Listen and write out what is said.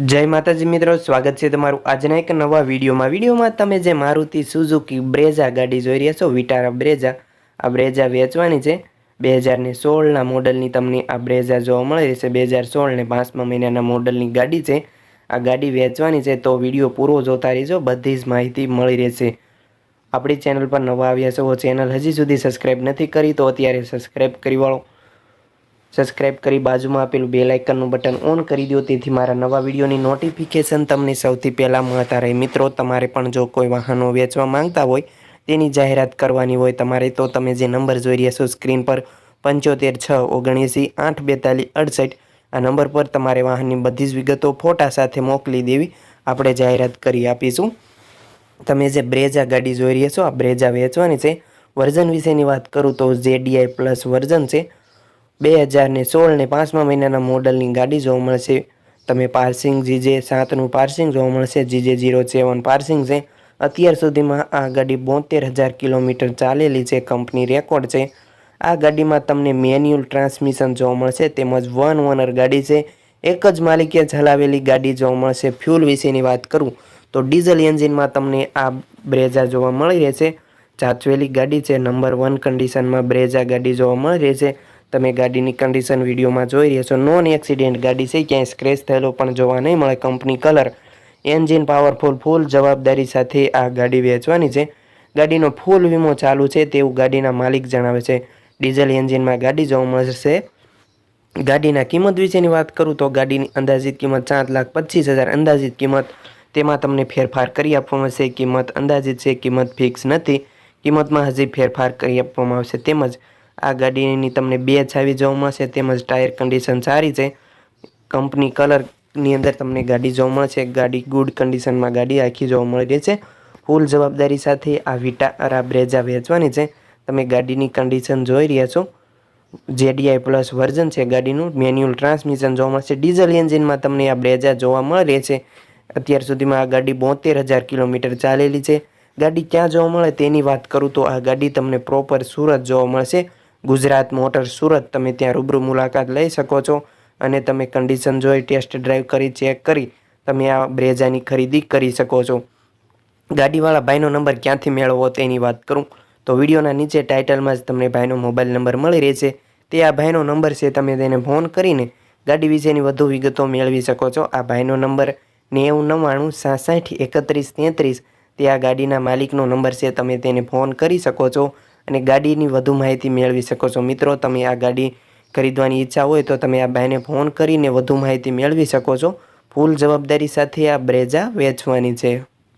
જય માતાજી મિત્રો, સ્વાગત છે તમારું આજના એક નવા વિડીયોમાં. વિડીયોમાં તમે જે મારુતિ સુઝુકી બ્રેઝા ગાડી જોઈ રહ્યા છો, વિટારા બ્રેઝા, આ બ્રેઝા વેચવાની છે. બે હજારને સોળના મોડલની તમને આ બ્રેઝા જોવા મળી રહેશે. બે હજાર સોળને પાંચમા મહિનાના મોડલની ગાડી છે. આ ગાડી વેચવાની છે, તો વીડિયો પૂરો જોતા રહેજો, બધી જ માહિતી મળી રહેશે. આપણી ચેનલ પર નવા આવ્યા છો, ચેનલ હજી સુધી સબસ્ક્રાઈબ નથી કરી, તો અત્યારે સબસ્ક્રાઈબ કરી વાળો. સબસ્ક્રાઇબ કરી બાજુમાં આપેલું બે લાઇકનનું બટન ઓન કરી દો. તેથી મારા નવા વિડીયોની નોટિફિકેશન તમને સૌથી પહેલાં મળતા રહે. મિત્રો, તમારે પણ જો કોઈ વાહનો વેચવા માંગતા હોય, તેની જાહેરાત કરવાની હોય તમારે, તો તમે જે નંબર જોઈ રહ્યા છો સ્ક્રીન પર પંચોતેર છ ઓગણએંસી આઠ બેતાલીસ અડસઠ, આ નંબર પર તમારે વાહનની બધી જ વિગતો ફોટા સાથે મોકલી દેવી. આપણે જાહેરાત કરી આપીશું. તમે જે બ્રેજા ગાડી જોઈ રહ્યા છો, આ બ્રેજા વેચવાની છે. વર્ઝન વિશેની વાત કરું તો જેડીઆઈ પ્લસ વર્ઝન છે બે હજારને સોળને પાંચમા મહિનાના મોડલની ગાડી જોવા મળશે. તમે પાર્સિંગ જીજે સાતનું પાર્સિંગ જોવા મળશે. જીજે જીરો સેવન પાર્સિંગ છે. અત્યાર સુધીમાં આ ગાડી બોતેર હજાર કિલોમીટર ચાલેલી છે. કંપની રેકોર્ડ છે. આ ગાડીમાં તમને મેન્યુઅલ ટ્રાન્સમિશન જોવા મળશે. તેમજ વન ઓનર ગાડી છે. એક જ માલિકે ચલાવેલી ગાડી જોવા મળશે. ફ્યુલ વિશેની વાત કરું તો ડીઝલ એન્જિનમાં તમને આ બ્રેઝા જોવા મળી રહેશે. જાચવેલી ગાડી છે. નંબર વન કન્ડિશનમાં બ્રેઝા ગાડી જોવા મળી રહેશે. તમે ગાડીની કન્ડિશન વિડીયોમાં જોઈ રહ્યા છો. નોન એક્સિડેન્ટ ગાડી છે, ક્યાંય સ્ક્રેચ થયેલો પણ જોવા નહીં મળે. Company colour engine powerful full જવાબદારી સાથે આ ગાડી વેચવાની છે. ગાડીનો ફૂલ વીમો ચાલુ છે, તેવું ગાડીના માલિક જણાવે છે. ડીઝલ એન્જિનમાં ગાડી જોવા મળશે. ગાડીના કિંમત વિશેની વાત કરું તો ગાડીની અંદાજિત કિંમત સાત લાખ પચીસ હજાર અંદાજિત કિંમત. તેમાં તમને ફેરફાર કરી આપવામાં આવશે. કિંમત અંદાજિત છે, કિંમત ફિક્સ નથી. કિંમતમાં હજી ફેરફાર કરી આપવામાં આવશે. તેમજ આ ગાડીની તમને બે છાવી જોવા મળશે, તેમજ ટાયર કન્ડિશન સારી છે. કંપની કલરની અંદર તમને ગાડી જોવા મળશે, ગાડી ગુડ કન્ડિશનમાં ગાડી આખી જોવા મળી રહી છે. ફૂલ જવાબદારી સાથે આ વિટા આ બ્રેજા વેચવાની છે. તમે ગાડીની કન્ડિશન જોઈ રહ્યા છો. જેડીઆઈ પ્લસ વર્ઝન છે ગાડીનું. મેન્યુઅલ ટ્રાન્સમિશન જોવા મળશે. ડીઝલ એન્જિનમાં તમને આ બ્રેજા જોવા મળે છે. અત્યાર સુધીમાં આ ગાડી બોતેર હજાર કિલોમીટર ચાલેલી છે. ગાડી ક્યાં જોવા મળે તેની વાત કરું તો આ ગાડી તમને પ્રોપર સુરત જોવા મળશે. ગુજરાત મોટર સુરત તમે ત્યાં રૂબરૂ મુલાકાત લઈ શકો છો અને તમે કન્ડિશન જોઈ ટેસ્ટ ડ્રાઈવ કરી ચેક કરી, તમે આ બ્રેઝાની ખરીદી કરી શકો છો. ગાડીવાળા ભાઈનો નંબર ક્યાંથી મેળવવો તેની વાત કરું. તો વિડીયોના નીચે ટાઇટલમાં જ તમને ભાઈનો મોબાઈલ નંબર મળી રહેશે. તે આ ભાઈનો નંબર છે, તમે તેને ફોન કરીને ગાડી વિશેની વધુ વિગતો મેળવી શકો છો. આ ભાઈનો નંબર નેવું નવ્વાણું સાસઠ એકત્રીસ તેત્રીસ. તે આ ગાડીના માલિકનો નંબર છે, તમે તેને ફોન કરી શકો છો. અને ગાડીની વધુ માહિતી મેળવી શકો છો. મિત્રો, તમે આ ગાડી ખરીદવાની ઈચ્છા હોય તો તમે આ ભાઈને ફોન કરીને વધુ માહિતી મેળવી શકો છો. ફૂલ જવાબદારી સાથે આ બ્રેઝા વેચવાની છે.